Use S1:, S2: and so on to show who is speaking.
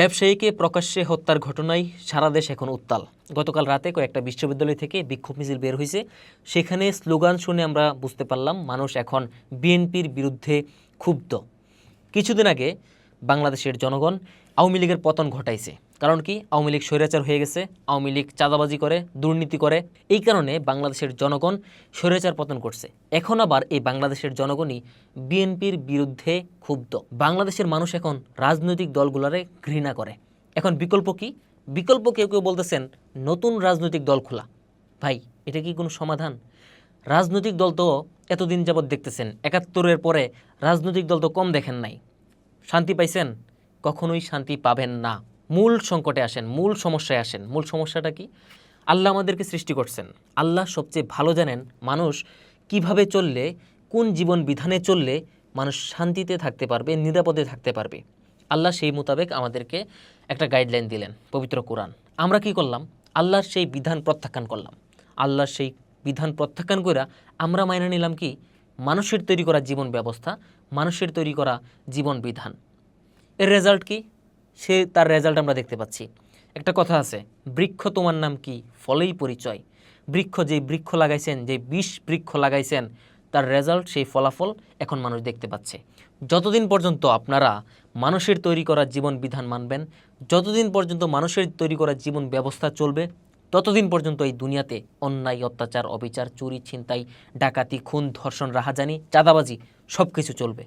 S1: ব্যবসায়ীকে প্রকাশ্যে হত্যার ঘটনায় সারা দেশ এখন উত্তাল। গতকাল রাতে কয়েকটা বিশ্ববিদ্যালয় থেকে বিক্ষোভ মিছিল বের হয়েছে। সেখানে স্লোগান শুনে আমরা বুঝতে পারলাম, মানুষ এখন বিএনপির বিরুদ্ধে ক্ষুব্ধ। কিছুদিন আগে বাংলাদেশের জনগণ আওয়ামী লীগের পতন ঘটাইছে। কারণ কি? আওয়ামী লীগ স্বৈরাচার হয়ে গেছে, আওয়ামী লীগ চাঁদাবাজি করে, দুর্নীতি করে। এই কারণে বাংলাদেশের জনগণ স্বৈরাচার পতন করছে এখন আবার এই বাংলাদেশের জনগণই বিএনপির বিরুদ্ধে ক্ষুব্ধ। বাংলাদেশের মানুষ এখন রাজনৈতিক দলগুলোরে ঘৃণা করে। এখন বিকল্প কি? বিকল্প কেউ কেউ বলতেছেন, নতুন রাজনৈতিক দল খোলা। ভাই, এটা কি কোনো সমাধান? রাজনৈতিক দল তো এতদিন যাবৎ দেখতেছেন, একাত্তরের পরে রাজনৈতিক দল তো কম দেখেন নাই। শান্তি পাইছেন? কখনোই শান্তি পাবেন না। মূল সংকটে আসেন, মূল সমস্যায় আসেন। মূল সমস্যাটা কি? আল্লাহ আমাদেরকে সৃষ্টি করছেন। আল্লাহ সবচেয়ে ভালো জানেন মানুষ কীভাবে চললে, কোন জীবন বিধানে চললে মানুষ শান্তিতে থাকতে পারবে, নিরাপদে থাকতে পারবে। আল্লাহ সেই মোতাবেক আমাদেরকে একটা গাইডলাইন দিলেন, পবিত্র কোরআন। আমরা কি করলাম? আল্লাহর সেই বিধান প্রত্যাখ্যান করলাম। আল্লাহর সেই বিধান প্রত্যাখ্যান করে আমরা মাইনে নিলাম কি? মানুষের তৈরি করা জীবন ব্যবস্থা, মানুষের তৈরি করা জীবন বিধান। এর রেজাল্ট কি? সে তার রেজাল্ট আমরা দেখতে পাচ্ছি। একটা কথা আছে, বৃক্ষ তোমার নাম কি? ফলেই পরিচয়। বৃক্ষ যেই বৃক্ষ লাগাইছেন যে বিষ বৃক্ষ লাগাইছেন, তার রেজাল্ট সেই ফলাফল এখন মানুষ দেখতে পাচ্ছে। যতদিন পর্যন্ত আপনারা মানুষের তৈরি করা জীবন বিধান মানবেন, যতদিন পর্যন্ত মানুষের তৈরি করা জীবন ব্যবস্থা চলবে ততদিন পর্যন্ত এই দুনিয়াতে অন্যায়, অত্যাচার, অবিচার, চুরি, ছিনতাই, ডাকাতি, খুন, ধর্ষণ, রাহাজানি, চাঁদাবাজি সব কিছু চলবে।